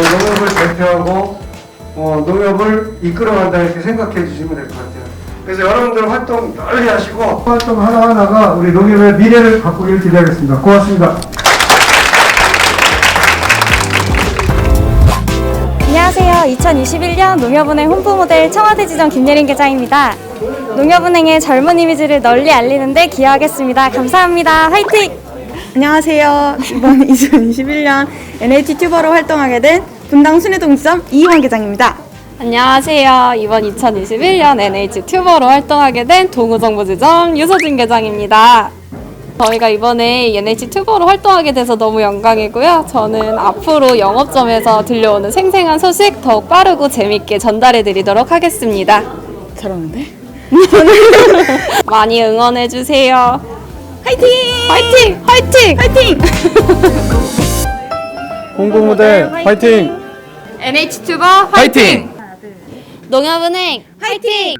농협을 대표하고 어, 농협을 이끌어간다 이렇게 생각해 주시면 될 것 같아요. 그래서 여러분들 활동 널리 하시고 활동 하나하나가 우리 농협의 미래를 바꾸길 기대하겠습니다. 고맙습니다. 안녕하세요. 2021년 농협은행 홍보 모델 청와대 지점 김예린 계장입니다. 농협은행의 젊은 이미지를 널리 알리는데 기여하겠습니다. 감사합니다. 화이팅! 안녕하세요. 이번 2021년 NH 튜버로 활동하게 된 분당 순회동지점 이희원 계장입니다. 안녕하세요. 이번 2021년 NH 튜버로 활동하게 된 동우정보지점 유서진 계장입니다. 저희가 이번에 NH 튜버로 활동하게 돼서 너무 영광이고요. 저는 앞으로 영업점에서 들려오는 생생한 소식 더욱 빠르고 재밌게 전달해 드리도록 하겠습니다. 잘하는데? 많이 응원해 주세요. 화이팅! 화이팅! 화이팅! 화이팅! 홍보모델 화이팅! NH 튜버 화이팅! 농협은행 화이팅!